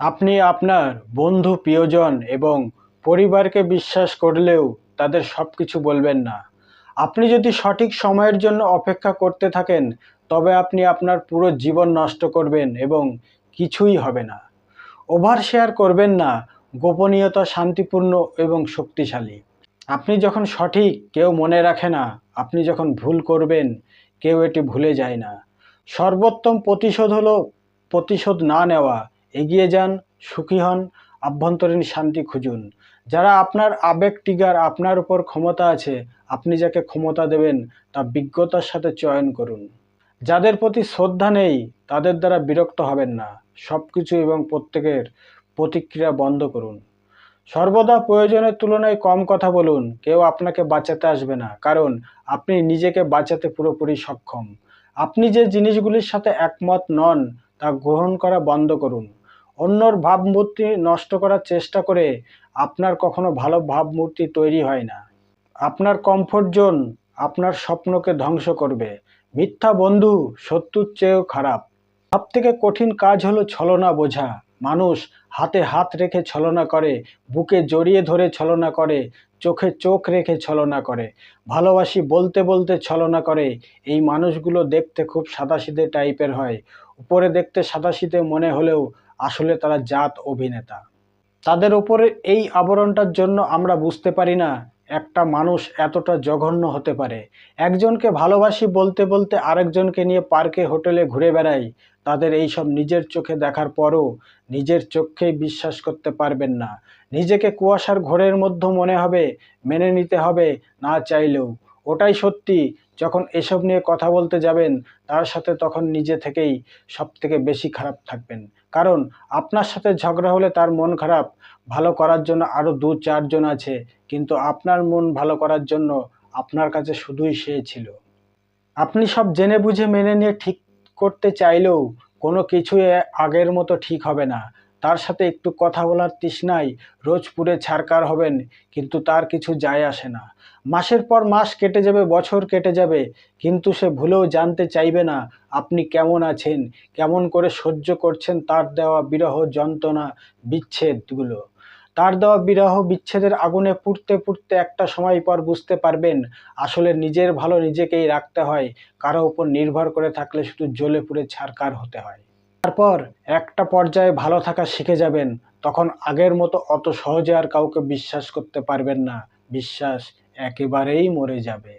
আপনি আপনার বন্ধু, প্রিয়জন এবং পরিবারকে বিশ্বাস করলেও তাদের সব কিছু বলবেন না। আপনি যদি সঠিক সময়ের জন্য অপেক্ষা করতে থাকেন, তবে আপনি আপনার পুরো জীবন নষ্ট করবেন এবং কিছুই হবে না। ওভার শেয়ার করবেন না, গোপনীয়তা শান্তিপূর্ণ এবং শক্তিশালী। আপনি যখন সঠিক, কেউ মনে রাখে না, আপনি যখন ভুল করবেন, কেউ এটি ভুলে যায় না। সর্বোত্তম প্রতিশোধ হলো প্রতিশোধ না নেওয়া এগিয়ে যান, সুখী হন, আভ্যন্তরীণ শান্তি খুঁজুন। যারা আপনার আবেগ টিগার আপনার উপর ক্ষমতা আছে, আপনি যাকে ক্ষমতা দেবেন তা বিজ্ঞতার সাথে চয়ন করুন। যাদের প্রতি শ্রদ্ধা নেই, তাদের দ্বারা বিরক্ত হবেন না। সব কিছু এবং প্রত্যেকের প্রতিক্রিয়া বন্ধ করুন। সর্বদা প্রয়োজনের তুলনায় কম কথা বলুন। কেউ আপনাকে বাঁচাতে আসবে না, কারণ আপনি নিজেকে বাঁচাতে পুরোপুরি সক্ষম। আপনি যে জিনিসগুলির সাথে একমত নন, তা গ্রহণ করা বন্ধ করুন। অন্যর ভাবমূর্তি নষ্ট করার চেষ্টা করে আপনার কখনো ভালো ভাবমূর্তি তৈরি হয় না। আপনার কমফোর্ট জোন আপনার স্বপ্নকে ধ্বংস করবে। মিথ্যা বন্ধু শত্রুর চেয়েও খারাপ। সব থেকে কঠিন কাজ হলো ছলনা বোঝা। মানুষ হাতে হাত রেখে ছলনা করে, বুকে জড়িয়ে ধরে ছলনা করে, চোখে চোখ রেখে ছলনা করে। ভালোবাসি বলতে বলতে ছলনা করে। এই মানুষগুলো দেখতে খুব সাদাসিধে টাইপের হয়। উপরে দেখতে সাদাসিধে মনে হলেও আসলে তারা জাত অভিনেতা। তাদের উপরে এই আবরণটার জন্য আমরা বুঝতে পারি না, একটা মানুষ এতটা জঘন্য হতে পারে। একজনকে ভালোবাসি বলতে বলতে আরেকজনকে নিয়ে পার্কে, হোটেলে ঘুরে বেড়াই, তাদের এই সব নিজের চোখে দেখার পরও নিজের চোখেই বিশ্বাস করতে পারবেন না। নিজেকে কুয়াশার ঘোরের মধ্যে মনে হবে, মেনে নিতে হবে, না চাইলেও। ওটাই সত্যি, যখন এসব নিয়ে কথা বলতে যাবেন, তার সাথে তখন নিজে থেকেই সব থেকে বেশি খারাপ থাকবেন। কারণ, আপনার সাথে ঝগড়া হলে তার মন খারাপ, ভালো করার জন্য আরও দু চারজন আছে, কিন্তু আপনার মন ভালো করার জন্য আপনার কাছে শুধুই সে ছিল। আপনি সব জেনে বুঝে মেনে নিয়ে ঠিক করতে চাইলেও কোনো কিছুই আগের মতো ঠিক হবে না। তার সাথে একটু কথা বলার তৃষ্ণায় রোজ পুরে ছাড়কার হবেন, কিন্তু তার কিছু যায় আসে না। মাসের পর মাস কেটে যাবে, বছর কেটে যাবে, কিন্তু সে ভুলেও জানতে চাইবে না, আপনি কেমন আছেন, কেমন করে সহ্য করছেন তার দেওয়া বিরহ যন্ত্রণা, বিচ্ছেদগুলো। তার দেওয়া বিরহ বিচ্ছেদের আগুনে পুড়তে পুড়তে একটা সময় পর বুঝতে পারবেন, আসলে নিজের ভালো নিজেকেই রাখতে হয়, কারও উপর নির্ভর করে থাকলে শুধু জ্বলে পুড়ে ছারকার হতে হয়। তারপর একটা পর্যায়ে ভালো থাকা শিখে যাবেন, তখন আগের মতো অত সহজে আর কাউকে বিশ্বাস করতে পারবেন না। বিশ্বাস একেবারেই মরে যাবে।